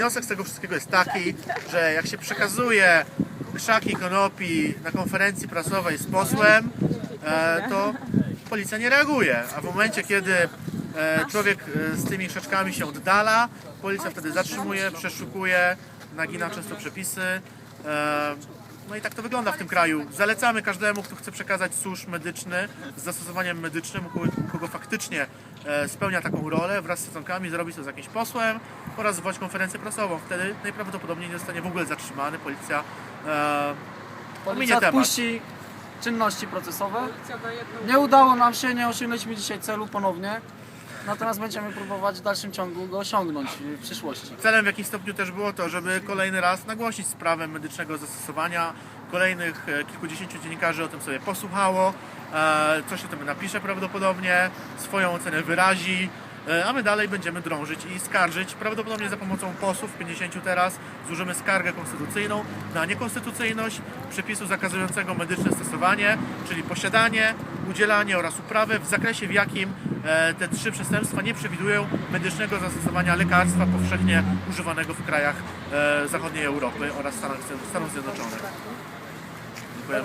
wniosek z tego wszystkiego jest taki, że jak się przekazuje krzaki konopi na konferencji prasowej z posłem, e, to policja nie reaguje. A w momencie, kiedy e, człowiek e, z tymi krzaczkami się oddala, policja wtedy zatrzymuje, przeszukuje, nagina często przepisy. E, no i tak to wygląda w tym kraju. Zalecamy każdemu, kto chce przekazać susz medyczny z zastosowaniem medycznym, kogo, faktycznie spełnia taką rolę, wraz z szacunkami zrobić to z jakimś posłem oraz zwołać konferencję prasową. Wtedy najprawdopodobniej nie zostanie w ogóle zatrzymany. Policja e, ominie Policja odpuści czynności procesowe. Nie udało nam się, nie osiągnęliśmy dzisiaj celu ponownie. Natomiast będziemy próbować w dalszym ciągu go osiągnąć w przyszłości. Celem w jakimś stopniu też było to, żeby kolejny raz nagłosić sprawę medycznego zastosowania. Kolejnych e, kilkudziesięciu dziennikarzy o tym sobie posłuchało, e, coś o tym napisze prawdopodobnie, swoją ocenę wyrazi, e, a my dalej będziemy drążyć i skarżyć. Prawdopodobnie za pomocą posłów, 50 teraz, złożymy skargę konstytucyjną na niekonstytucyjność przepisu zakazującego medyczne stosowanie, czyli posiadanie, udzielanie oraz uprawę w zakresie, w jakim E, te trzy przestępstwa nie przewidują medycznego zastosowania lekarstwa powszechnie używanego w krajach e, zachodniej Europy oraz Stanach, Stanów Zjednoczonych. Dziękuję.